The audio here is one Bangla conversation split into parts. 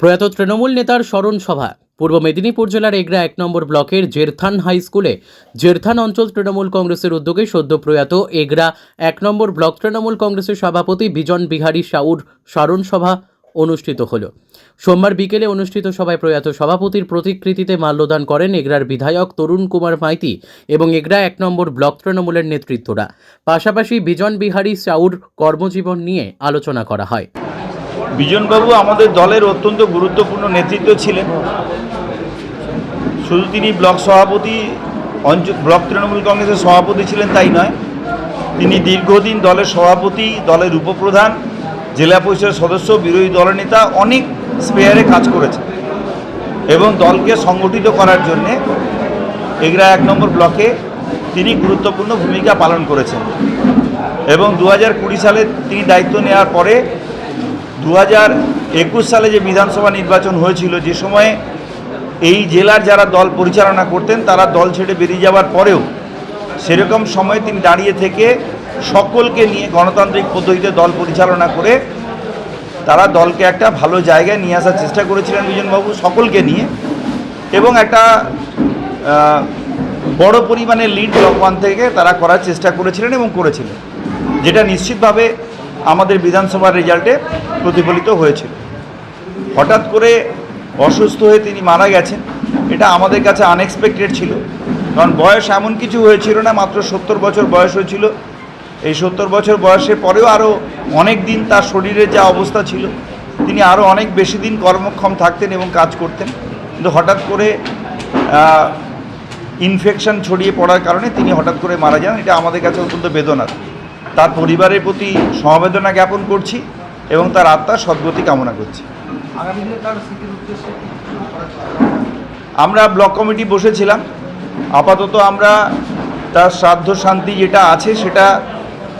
প্রয়াত তৃণমূল নেতার স্মরণ সভা। পূর্ব মেদিনীপুর জেলার এগরা এক নম্বর ব্লকের জেরথান হাই স্কুলে জেরথান অঞ্চল তৃণমূল কংগ্রেসের উদ্যোগে সদ্য প্রয়াত এগরা এক নম্বর ব্লক তৃণমূল কংগ্রেসের সভাপতি বিজন বিহারী সাউর স্মরণ সভা অনুষ্ঠিত হল। সোমবার বিকেলে অনুষ্ঠিত সভায় প্রয়াত সভাপতির প্রতিকৃতিতে মাল্যদান করেন এগরার বিধায়ক তরুণ কুমার মাইতি এবং এগরা এক নম্বর ব্লক তৃণমূলের নেতৃত্বরা। পাশাপাশি বিজন বিহারী সাউর কর্মজীবন নিয়ে আলোচনা করা হয়। বিজনবাবু আমাদের দলের অত্যন্ত গুরুত্বপূর্ণ নেতৃত্ব ছিলেন। শুধু তিনি ব্লক সভাপতি অঞ্চল ব্লক তৃণমূল কংগ্রেসের সভাপতি ছিলেন তাই নয়, তিনি দীর্ঘদিন দলের সভাপতি, দলের উপপ্রধান, জেলা পরিষদের সদস্য, বিরোধী দলনেতা, অনেক স্পেয়ারে কাজ করেছেন এবং দলকে সংগঠিত করার জন্যে এগরা এক নম্বর ব্লকে তিনি গুরুত্বপূর্ণ ভূমিকা পালন করেছেন এবং দু হাজার কুড়ি সালে তিনি দায়িত্ব নেওয়ার পরে দু একুশ সালে যে বিধানসভা নির্বাচন হয়েছিল, যে সময়ে এই জেলার যারা দল পরিচালনা করতেন, তারা দল ছেড়ে বেরিয়ে যাওয়ার পরেও সেরকম সময়ে তিনি দাঁড়িয়ে থেকে সকলকে নিয়ে গণতান্ত্রিক পদ্ধতিতে দল পরিচালনা করে তারা দলকে একটা ভালো জায়গায় নিয়ে আসার চেষ্টা করেছিলেন বিজনবাবু, সকলকে নিয়ে। এবং একটা বড় পরিমাণে লিড ব্লক ওয়ান থেকে তারা করার চেষ্টা করেছিলেন এবং করেছিলেন, যেটা নিশ্চিতভাবে আমাদের বিধানসভার রেজাল্টে প্রতিফলিত হয়েছিল। হঠাৎ করে অসুস্থ হয়ে তিনি মারা গেছেন। এটা আমাদের কাছে আনএক্সপেক্টেড ছিল। কারণ বয়স এমন কিছু হয়েছিল না, মাত্র সত্তর বছর বয়স হয়েছিল। এই সত্তর বছর বয়সের পরেও আরও অনেক দিন তার শরীরের যা অবস্থা ছিল, তিনি আরও অনেক বেশি দিন কর্মক্ষম থাকতেন এবং কাজ করতেন। কিন্তু হঠাৎ করে ইনফেকশন ছড়িয়ে পড়ার কারণে তিনি হঠাৎ করে মারা যান। এটা আমাদের কাছে অত্যন্ত বেদনার। তার পরিবারের প্রতি সমবেদনা জ্ঞাপন করছি এবং তার আত্মার সদ্গতি কামনা করছি? আমরা ব্লক কমিটি বসেছিলাম। আপাতত আমরা তার শ্রাদ্ধ শান্তি যেটা আছে সেটা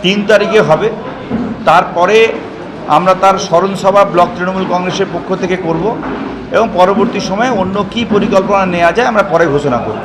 তিন তারিখে হবে। তারপরে আমরা তার স্মরণসভা ব্লক তৃণমূল কংগ্রেসের পক্ষ থেকে করব এবং পরবর্তী সময়ে অন্য কী পরিকল্পনা নেওয়া যায় আমরা পরে ঘোষণা করব।